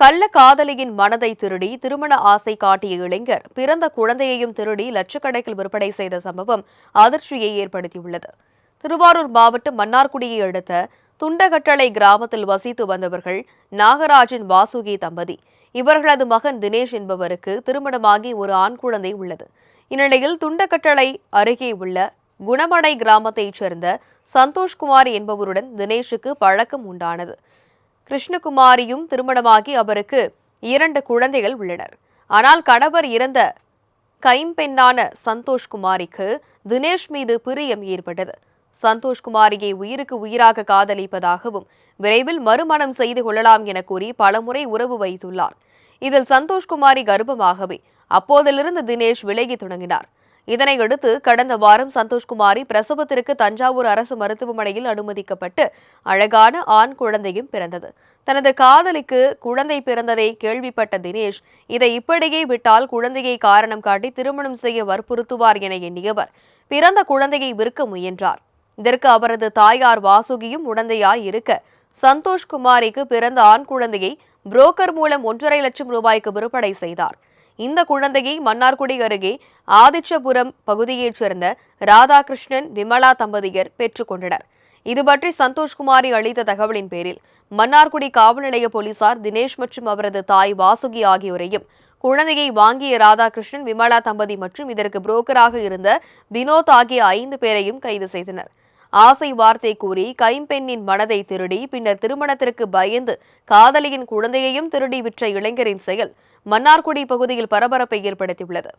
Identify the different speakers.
Speaker 1: கள்ள காதலியின் மனதை திருடி திருமண ஆசை காட்டிய இளைஞர் பிறந்த குழந்தையையும் திருடி லட்சக்கணக்கில் விற்பனை செய்த சம்பவம் அதிர்ச்சியை ஏற்படுத்தியுள்ளது. திருவாரூர் மாவட்டம் மன்னார்குடியை அடுத்த துண்டகட்டளை கிராமத்தில் வசித்து வந்தவர்கள் நாகராஜன் வாசுகி தம்பதி. இவர்களது மகன் தினேஷ் என்பவருக்கு திருமணமாகி ஒரு ஆண் குழந்தை உள்ளது. இந்நிலையில் துண்டகட்டளை அருகே உள்ள குணமடை கிராமத்தைச் சேர்ந்த சந்தோஷ்குமார் என்பவருடன் தினேஷுக்கு பழக்கம் உண்டானது. கிருஷ்ணகுமாரியும் திருமணமாகி அவருக்கு இரண்டு குழந்தைகள் உள்ளனர். ஆனால் கணவர் இறந்த கைம்பெண்ணான சந்தோஷ்குமாரிக்கு தினேஷ் மீது பிரியம் ஏற்பட்டது. சந்தோஷ்குமாரியை உயிருக்கு உயிராக காதலிப்பதாகவும் விரைவில் மறுமணம் செய்து கொள்ளலாம் என கூறி பலமுறை உறவு வைத்துள்ளார். இதில் சந்தோஷ்குமாரி கர்ப்பமாகவே அப்போதிலிருந்து தினேஷ் விலகி தொடங்கினார். இதனையடுத்து கடந்த வாரம் சந்தோஷ்குமாரி பிரசவத்திற்கு தஞ்சாவூர் அரசு மருத்துவமனையில் அனுமதிக்கப்பட்டு அழகான ஆண் குழந்தையும் பிறந்தது. தனது காதலிக்கு குழந்தை பிறந்ததை கேள்விப்பட்ட தினேஷ் இதை இப்படியே விட்டால் குழந்தையை காரணம் காட்டி திருமணம் செய்ய வற்புறுத்துவார் என எண்ணியவர். பிறந்த குழந்தையை விற்க முயன்றார். இதற்கு அவரது தாயார் வாசுகியும் உடந்தையாய் இருக்க சந்தோஷ்குமாரிக்கு பிறந்த ஆண் குழந்தையை புரோக்கர் மூலம் ஒன்றரை லட்சம் ரூபாய்க்கு விற்பனை செய்தார். இந்த குழந்தையை மன்னார்குடி அருகே ஆதிச்சபுரம் பகுதியைச் சேர்ந்த ராதாகிருஷ்ணன் விமலா தம்பதியர் பெற்றுக்கொண்டனர் இதுபற்றி சந்தோஷ்குமாரி அளித்த தகவலின் பேரில் மன்னார்குடி காவல் நிலைய போலீசார் தினேஷ் மற்றும் அவரது தாய் வாசுகி ஆகியோரையும் குழந்தையை வாங்கிய ராதாகிருஷ்ணன் விமலா தம்பதி மற்றும் இதற்கு புரோக்கராக இருந்த வினோத் ஆகிய ஐந்து பேரையும் கைது செய்தனர். ஆசை வார்த்தை கூறி கைம்பெண்ணின் மனதை திருடி பின்னர் திருமணத்திற்கு பயந்து காதலியின் குழந்தையையும் திருடி விற்ற இளைஞரின் செயல் மன்னார்குடி பகுதியில் பரபரப்பை ஏற்படுத்தியுள்ளது.